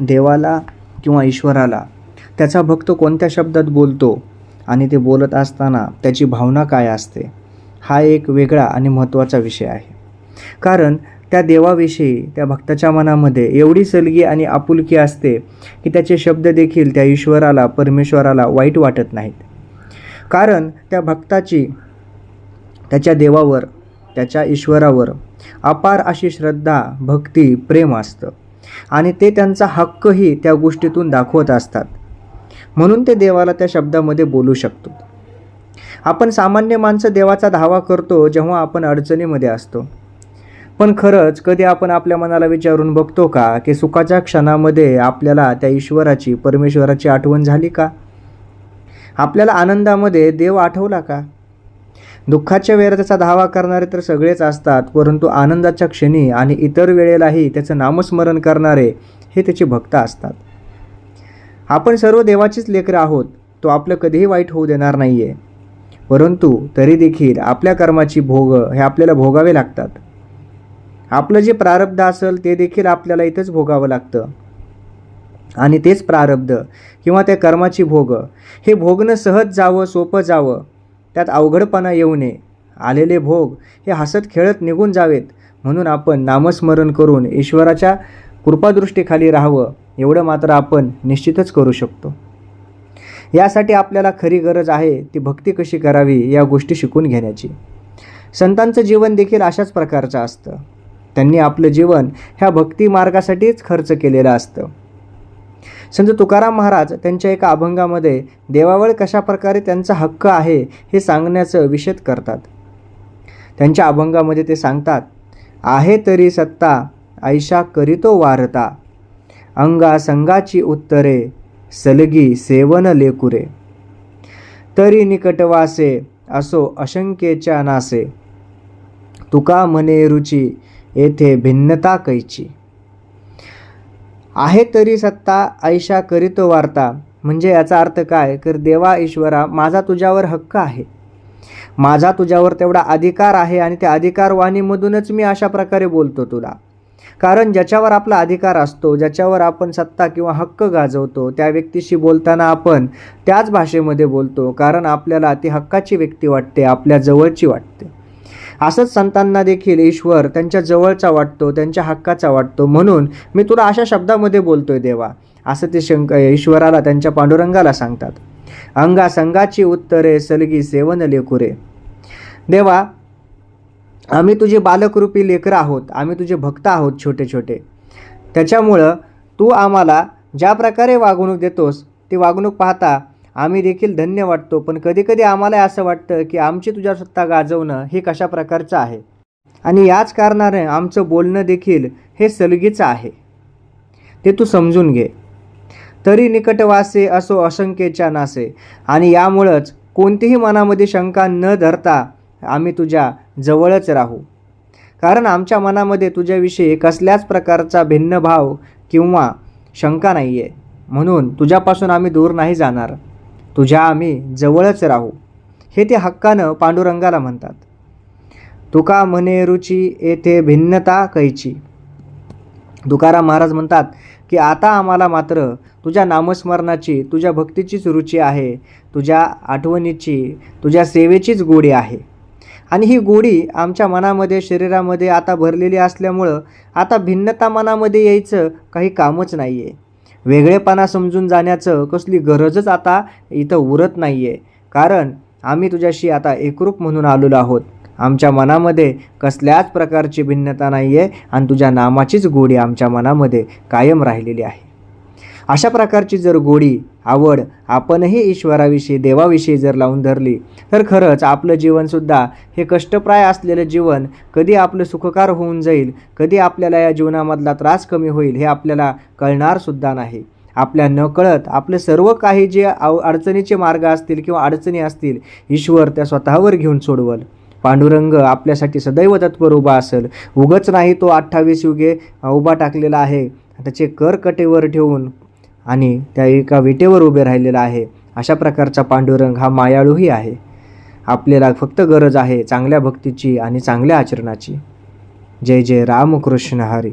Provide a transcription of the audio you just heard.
देवाला किंवा ईश्वराला. त्याचा भक्त कोणत्या शब्दात बोलतो? आणि ते बोलत असताना त्याची भावना काय असते? हा एक वेगळा आणि महत्त्वाचा विषय आहे. कारण त्या देवाविषयी त्या भक्ताच्या मनामध्ये एवढी सलगी आणि आपुलकी असते की त्याचे शब्द देखील त्या ईश्वराला परमेश्वराला वाईट वाटत नाहीत. कारण त्या भक्ताची त्याच्या देवावर त्याच्या ईश्वरावर अपार अशी श्रद्धा भक्ती प्रेम असतं. आणि ते त्यांचा हक्कही त्या गोष्टीतून दाखवत असतात. म्हणून ते देवाला त्या शब्दामध्ये बोलू शकतो. आपण सामान्य माणसं देवाचा धावा करतो जेव्हा आपण अडचणीमध्ये असतो. पण खरंच कधी आपण आपल्या मनाला विचारून बघतो का की सुखाच्या क्षणामध्ये आपल्याला त्या ईश्वराची परमेश्वराची आठवण झाली का? आपल्याला आनंदामध्ये देव आठवला का? दुःखाच्या वेळेला त्याचा धावा करणारे तर सगळेच असतात परंतु आनंदाच्या क्षणी आणि इतर वेळेलाही त्याचं नामस्मरण करणारे हे त्याचे भक्त असतात. आपण सर्व देवाचीच लेकरं आहोत तो आपलं कधीही वाईट होऊ देणार नाही आहे परंतु तरी देखील आपल्या कर्माची भोग हे आपल्याला भोगावे लागतात. आपलं जे प्रारब्ध असेल ते देखील आपल्याला इथंच भोगावं लागतं. आणि तेच प्रारब्ध किंवा त्या कर्माची भोग हे भोगणं सहज जावं सोपं जावं त्यात अवघडपणा येऊ नये. आलेले भोग हे हसत खेळत निघून जावेत. म्हणून आपण नामस्मरण करून ईश्वराच्या कृपादृष्टीखाली राहावं. एवढं मात्र आपण निश्चितच करू शकतो. यासाठी आपल्याला खरी गरज आहे ती भक्ती कशी करावी या गोष्टी शिकून घेण्याची. संतांचं जीवन देखील अशाच प्रकारचं असतं. त्यांनी आपलं जीवन ह्या भक्ती मार्गासाठीच खर्च केलेलं असतं. संत तुकाराम महाराज त्यांच्या एका अभंगामध्ये देवावर कशा प्रकारे त्यांचा हक्क आहे हे सांगण्याचं विषद करतात. त्यांच्या अभंगामध्ये ते सांगतात आहे तरी सत्ता ऐशा करीतो वारता. अंगा संगाची उत्तरे सलगी सेवन लेकुरे. तरी निकटवासे असो अशंकेच्या नासे. तुका म्हणे रुची येथे भिन्नता कैची. आहे तरी सत्ता ऐशा करीतो वार्ता. म्हणजे याचा अर्थ काय? तर देवा ईश्वरा माझा तुझ्यावर हक्क आहे. माझा तुझ्यावर तेवढा अधिकार आहे आणि त्या अधिकारवाणीमधूनच मी अशा प्रकारे बोलतो तुला. कारण ज्याच्यावर आपला अधिकार असतो ज्याच्यावर आपण सत्ता किंवा हक्क गाजवतो त्या व्यक्तीशी बोलताना आपण त्याच भाषेमध्ये बोलतो. कारण आपल्याला ती हक्काची व्यक्ती वाटते आपल्या जवळची वाटते. असंच संतांना देखील ईश्वर त्यांच्या जवळचा वाटतो त्यांच्या हक्काचा वाटतो म्हणून मी तुला अशा शब्दामध्ये बोलतोय देवा असं ते शंक ईश्वराला त्यांच्या पांडुरंगाला सांगतात. अंगा संगाची उत्तरे सलगी सेवन लेकुरे देवा आम्ही तुझे बालकरूपी लेकरं आहोत आम्ही तुझे भक्त आहोत छोटे छोटे त्याच्यामुळं तू आम्हाला ज्या प्रकारे वागणूक देतोस ती वागणूक पाहता आम्ही देखील धन्य वाटतो. पण कधीकधी आम्हाला असं वाटतं की आमची तुझ्या सत्ता गाजवणं हे कशा प्रकारचं आहे? आणि याच कारणाने आमचं बोलणं देखील हे सलगीचं आहे. ते तू समजून घे. तरी निकटवासे असो असंख्येच्या नासे आणि यामुळंच कोणतीही मनामध्ये शंका न धरता आम्ही तुझ्या जवळच राहू. कारण आमच्या मनामध्ये तुझ्याविषयी कसल्याच प्रकारचा भिन्न भाव किंवा शंका नाही आहे म्हणून तुझ्यापासून आम्ही दूर नाही जाणार. तुझ्या आम्ही जवळच राहू. हे ते हक्कानं पांडुरंगाला म्हणतात. तुका म्हणे रुची येथे भिन्नता कैची. तुकाराम महाराज म्हणतात की आता आम्हाला मात्र तुझ्या नामस्मरणाची तुझ्या भक्तीचीच रुची आहे तुझ्या आठवणीची तुझ्या सेवेचीच गोडी आहे. आणि ही गोडी आमच्या मनामध्ये शरीरामध्ये आता भरलेली असल्यामुळं आता भिन्नता मनामध्ये यायचं काही कामच नाही आहे वेगळेपणा समजून जाण्याचं कसली गरजच आता इथं उरत नाही आहे कारण आम्ही तुझ्याशी आता एकरूप म्हणून आलेलो आहोत. आमच्या मनामध्ये कसल्याच प्रकारची भिन्नता नाही आहे आणि तुझ्या नामाचीच गोडी आमच्या मनामध्ये कायम राहिलेली आहे. अशा प्रकारची जर गोडी आवड आपणही ईश्वराविषयी देवाविषयी जर लावून धरली तर खरंच आपलं जीवनसुद्धा हे कष्टप्राय असलेलं जीवन कधी आपलं सुखकार होऊन जाईल कधी आपल्याला या जीवनामधला त्रास कमी होईल हे आपल्याला कळणारसुद्धा नाही. आपल्या नकळत आपलं सर्व काही जे आव अडचणीचे मार्ग असतील किंवा अडचणी असतील ईश्वर त्या स्वतःवर घेऊन सोडवल. पांडुरंग आपल्यासाठी सदैव तत्पर उभा असेल. उगच नाही तो अठ्ठावीस युगे उभा टाकलेला आहे. त्याचे कर कटेवर ठेवून आणि त्या एका विटेवर उभे राहिलेला आहे. अशा प्रकारचा पांडुरंग हा मायाळूही आहे. आपल्याला फक्त गरज आहे चांगल्या भक्तीची आणि चांगल्या आचरणाची. जय जय रामकृष्ण हरी.